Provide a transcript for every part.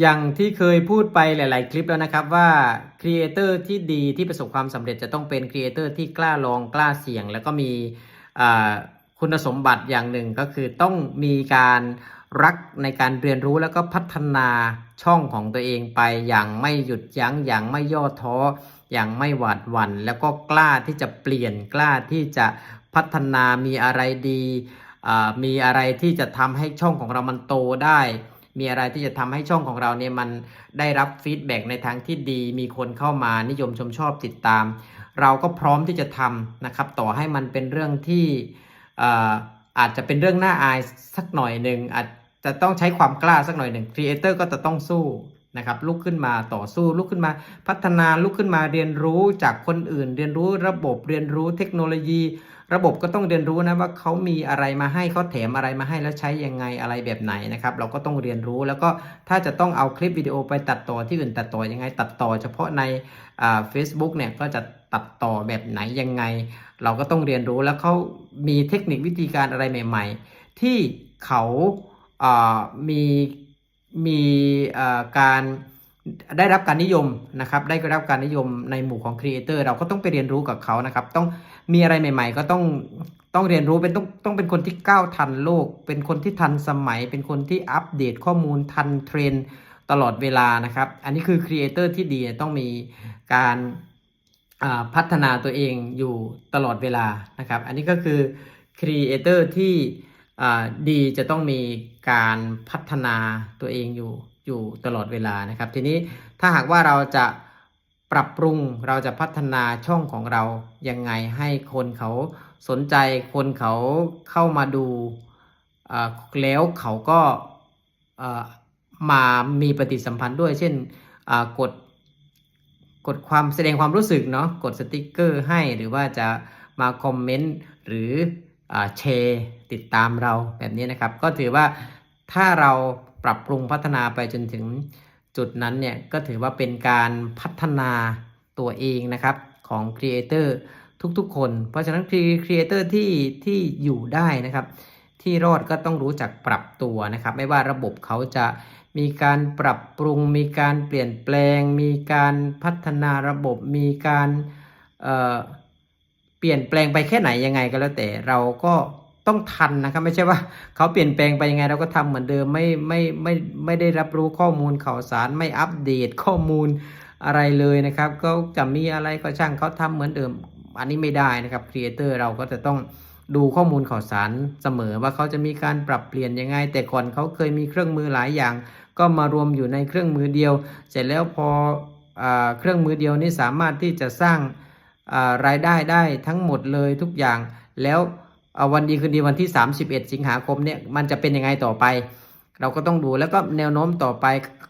อย่างที่เคยพูดไปหลาย ๆ คลิปแล้วนะครับว่าครีเอเตอร์ที่ดีที่ประสบความสำเร็จจะต้องเป็นครีเอเตอร์ที่กล้าลองกล้าเสี่ยง แล้วก็มีคุณสมบัติอย่างหนึ่งก็คือต้องมีการรักในการเรียนรู้แล้วก็พัฒนาช่องของตัวเองไปอย่างไม่หยุดยั้งอย่างไม่ย่อท้อ อย่างไม่หวาดหวั่นแล้วก็กล้าที่จะเปลี่ยนกล้าที่จะพัฒนามีอะไรดีมีอะไรที่จะทำให้ช่องของเรามันโตได้ มีอะไรที่จะทำให้ช่องของเราเนี่ยมันได้รับฟีดแบ็กในทางที่ดี มีคนเข้ามานิยมชมชอบติดตาม เราก็พร้อมที่จะทำนะครับ ต่อให้มันเป็นเรื่องที่อาจจะเป็นเรื่องน่าอายสักหน่อยหนึ่งอาจจะต้องใช้ความกล้าสักหน่อยหนึ่งครีเอเตอร์ก็จะต้องสู้ นะครับลุกขึ้นมาต่อสู้ลุกขึ้นมาพัฒนาลุกขึ้นมาเรียนรู้จากคนอื่น เรียนรู้ระบบเรียนรู้เทคโนโลยี ระบบก็ต้องเรียนรู้นะว่าเขามีอะไรมาให้เขาแถมอะไรมาให้แล้วใช้ยังไงอะไรแบบไหนนะครับเราก็ต้องเรียนรู้แล้วก็ถ้าจะต้องเอาคลิปวิดีโอไปตัดต่อที่อื่นตัดต่อยังไง ตัดต่อเฉพาะในอ่า Facebook เนี่ยก็จะตัดต่อแบบไหนยังไง เราก็ต้องเรียนรู้แล้วเขามีเทคนิควิธีการอะไรใหม่ ๆ ที่เขามี มีการได้รับการนิยมนะครับ ได้รับการนิยมในหมู่ของครีเอเตอร์เราก็ต้องไปเรียนรู้กับเขานะครับ ต้องมีอะไรใหม่ ๆ ก็ต้องต้องเรียนรู้เป็นต้องต้องเป็นคนที่ก้าวทันโลก เป็นคนที่ทันสมัย เป็นคนที่อัปเดตข้อมูลทันเทรนตลอดเวลานะครับ อันนี้คือครีเอเตอร์ที่ดีต้องมีการพัฒนาตัวเองอยู่ตลอดเวลานะครับ อันนี้ก็คือครีเอเตอร์ที่ ดีจะต้องมีการพัฒนาตัวเองอยู่อยู่ตลอดเวลานะครับ ทีนี้ถ้าหากว่าเราจะปรับปรุงเราจะพัฒนาช่องของเรายังไงให้คนเขาสนใจคนเขาเข้ามาดูแล้วเขาก็มามีปฏิสัมพันธ์ด้วย เช่นกดกดความแสดงความรู้สึกเนาะกดสติกเกอร์ให้หรือว่าจะมาคอมเมนต์หรือ แชร์ติดตามเราแบบนี้นะครับ ก็ถือว่าถ้าเราปรับปรุงพัฒนาไปจนถึงจุดนั้นเนี่ยก็ถือว่าเป็นการพัฒนาตัวเองนะครับของครีเอเตอร์ทุกๆ คน เพราะฉะนั้นครีเอเตอร์ที่ที่อยู่ได้นะครับ ที่รอดก็ต้องรู้จักปรับตัวนะครับ ไม่ว่าระบบเขาจะมีการปรับปรุง มีการเปลี่ยนแปลง มีการพัฒนาระบบ มีการ ลี่ยนแปลงไปแค่ไหนยังไงก็แล้วแต่เราก็ต้องทันนะครับไม่ใช่ว่า เขาเปลี่ยนแปลงไปยังไงเราก็ทำเหมือนเดิมไม่ไม่ไม่ไม่ได้รับรู้ข้อมูลข่าวสารไม่อัปเดตข้อมูลอะไรเลยนะครับก็จะมีอะไรก็ช่างเขาทำเหมือนเดิม อันนี้ไม่ได้นะครับครีเอเตอร์เราก็จะต้องดูข้อมูลข่าวสารเสมอว่าเขาจะมีการปรับเปลี่ยนยังไง แต่ก่อนเขาเคยมีเครื่องมือหลายอย่าง ก็มารวมอยู่ในเครื่องมือเดียว เสร็จแล้วพออเครื่องมือเดียวนี้สามารถที่จะสร้าง รายได้ได้ทั้งหมดเลยทุกอย่าง แล้ววันดีคืนดีวันที่ 31 สิงหาคมเนี่ยมันจะเป็นยังไงต่อไป เราก็ต้องดูแล้วก็แนวโน้มต่อไป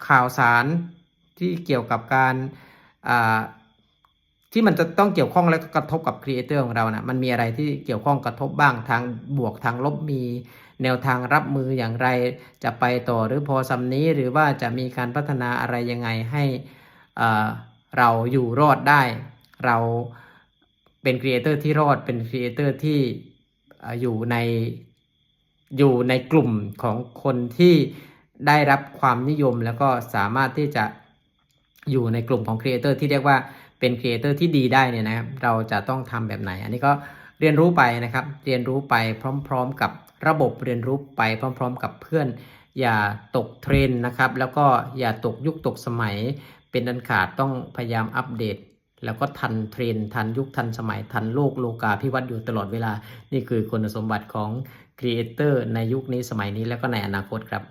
ข่าวสารที่เกี่ยวกับการที่มันจะต้องเกี่ยวข้องและกระทบกับครีเอเตอร์ของเรานะมันมีอะไรที่เกี่ยวข้องกระทบบ้างทางบวกทางลบมีแนวทางรับมืออย่างไรจะไปต่อหรือพอสำนี้หรือว่าจะมีการพัฒนาอะไรยังไงให้เราอยู่รอดได้ เรา เป็นครีเอเตอร์ที่รอดเป็นครีเอเตอร์ที่อยู่ในอยู่ในกลุ่มของคนที่ได้รับความนิยมแล้วก็สามารถที่จะอยู่ในกลุ่มของครีเอเตอร์ที่เรียกว่าเป็นครีเอเตอร์ที่ดีได้เนี่ยนะครับเราจะต้องทำแบบไหน อันนี้ก็เรียนรู้ไปนะครับ เรียนรู้ไปพร้อม ๆ กับระบบเรียนรู้ไปพร้อม ๆ กับเพื่อน อย่าตกเทรนนะครับ แล้วก็อย่าตกยุคตกสมัย เป็นอันขาดต้องพยายามอัปเดต แล้วก็ทันเทรนทันยุคทันสมัยทันโลกโลกาพิวัตน์อยู่ตลอดเวลา นี่คือคุณสมบัติของครีเอเตอร์ในยุคนี้สมัยนี้แล้วก็ในอนาคตครับ